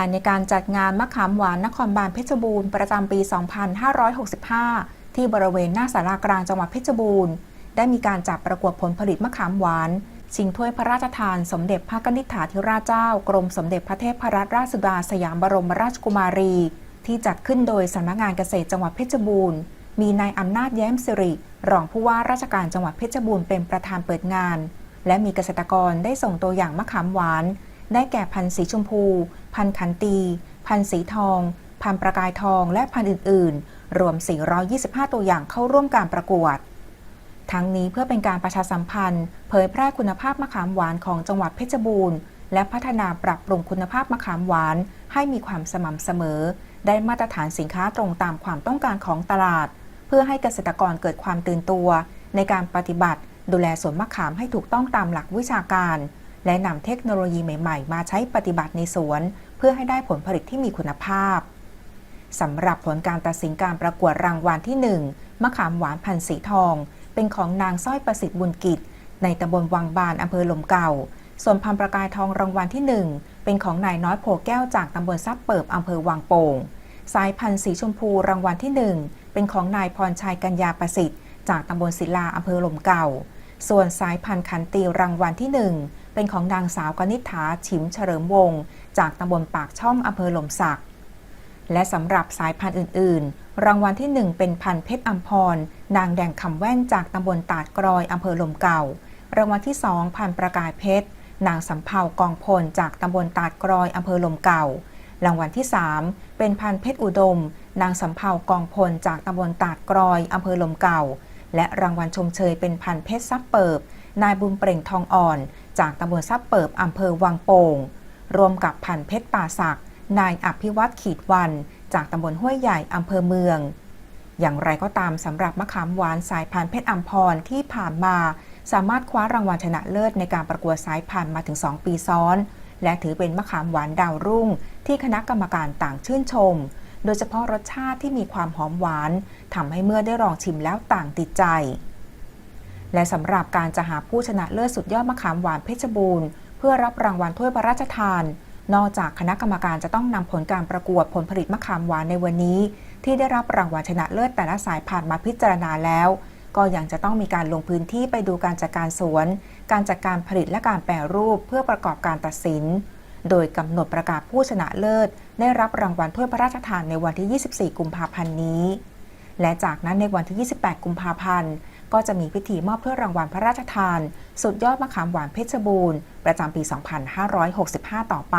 ภายในการจัดงานมะขามหวานนครบาลเพชรบูรณ์ประจำปี 2565 ที่บริเวณหน้าสารากลางจังหวัดเพชรบูรณ์ ได้มีการจับประกวดผลผลิตมะขามหวานชิงถ้วยพระราชทานสมเด็จพระนิธิถาธิราชเจ้ากรมสมเด็จพระเทพรัตนราชสุดาสยามบรมราชกุมารี ที่จัดขึ้นโดยสำนักงานเกษตรจังหวัดเพชรบูรณ์ มีนายอำนาจแย้มสิริ รองผู้ว่าราชการจังหวัดเพชรบูรณ์เป็นประธานเปิดงาน และมีเกษตรกรได้ส่งตัวอย่างมะขามหวาน ได้แก่พันธุ์สีชมพู พันธุ์ขันตี พันธุ์สีทอง พันธุ์ประกายทองและพันธุ์อื่น ๆ รวม 425 ตัวอย่างเข้าร่วมการประกวด ทั้งนี้เพื่อเป็นการประชาสัมพันธ์ เผยแพร่คุณภาพมะขามหวานของจังหวัดเพชรบูรณ์ และพัฒนาปรับปรุงคุณภาพมะขามหวานให้มีความสม่ำเสมอ ได้มาตรฐานสินค้าตรงตามความต้องการของตลาด เพื่อให้เกษตรกรเกิดความตื่นตัว ในการปฏิบัติ ดูแลสวนมะขามให้ถูกต้องตามหลักวิชาการ และนำเทคโนโลยีใหม่ๆ มาใช้ปฏิบัติในสวน เพื่อให้ได้ผลผลิตที่มีคุณภาพสำหรับผลการตัดสินการประกวดรางวัลที่ 1 มะขามหวานพันธ์สีทอง เป็นของนางสร้อยประสิทธิ์บุญกิจ ในตำบลวังบานอำเภอหลมเก่า ส่วนพันประกายทองรางวัลที่ 1 เป็นของนายน้อยโพแก้วจากตำบลซับเปิบอำเภอวังโป่ง สายพันธุ์สีชมพูรางวัลที่ 1 เป็นของนายพรชัยกัญญาประสิทธิ์ จากตำบลศิลาอำเภอหลมเก่า ส่วนสายพันธุ์ขันตีรางวัลที่ 1 เป็นของนางสาวกนิษฐาฉิมเฉลิมวงศ์จากตำบลปากช่องอำเภอหลมสัก และสำหรับสายพันธุ์อื่น ๆ รางวัลที่ 1 เป็นพันธุ์เพชรอัมพร นางแดงคำแว่นจากตำบลตาดกรอยอำเภอหลมเก่า รางวัลที่ 2 พันธุ์ประกายเพชร นางสำเภากองพลจากตำบลตาดกรอยอำเภอหลมเก่ารางวัลที่ 3 เป็นพันธุ์เพชรอุดม นางสำเภากองพลจากตำบลตาดกรอยอำเภอหลมเก่า และรางวัลชมเชยเป็นพันเพชรซับเปิบ นายบุญเปล่งทองอ่อน จากตำบลซับเปิบอำเภอวังโป่ง รวมกับพันเพชรป่าสัก นายอภิวัตขีดวัน จากตำบลห้วยใหญ่อำเภอเมือง อย่างไรก็ตามสำหรับมะขามหวานสายพันธุ์เพชรอัมพรที่ผ่านมา สามารถคว้ารางวัลชนะเลิศในการประกวดสายพันธุ์มาถึง 2 ปีซ้อน และถือเป็นมะขามหวานดาวรุ่ง ที่คณะกรรมการต่างชื่นชม โดยเฉพาะรสชาติที่มีความหอมหวานทำให้เมื่อได้ลองชิมแล้วต่างติดใจ และสำหรับการจะหาผู้ชนะเลิศสุดยอดมะขามหวานเพชรบูรณ์เพื่อรับรางวัลถ้วยพระราชทาน นอกจากคณะกรรมการจะต้องนำผลการประกวดผลผลิตมะขามหวานในวันนี้ ที่ได้รับรางวัลชนะเลิศแต่ละสายพันธุ์มาพิจารณาแล้ว ก็ยังจะต้องมีการลงพื้นที่ไปดูการจัดการสวน การจัดการผลิตและการแปรรูปเพื่อประกอบการตัดสิน โดยกำหนดประกาศผู้ชนะเลิศ ได้รับรางวัลถ้วยพระราชทานในวันที่ 24 กุมภาพันธ์นี้ และจากนั้นในวันที่ 28 กุมภาพันธ์ ก็จะมีพิธีมอบถ้วยรางวัลพระราชทาน สุดยอดมะขามหวานเพชรบูรณ์ประจำปี 2565 ต่อไป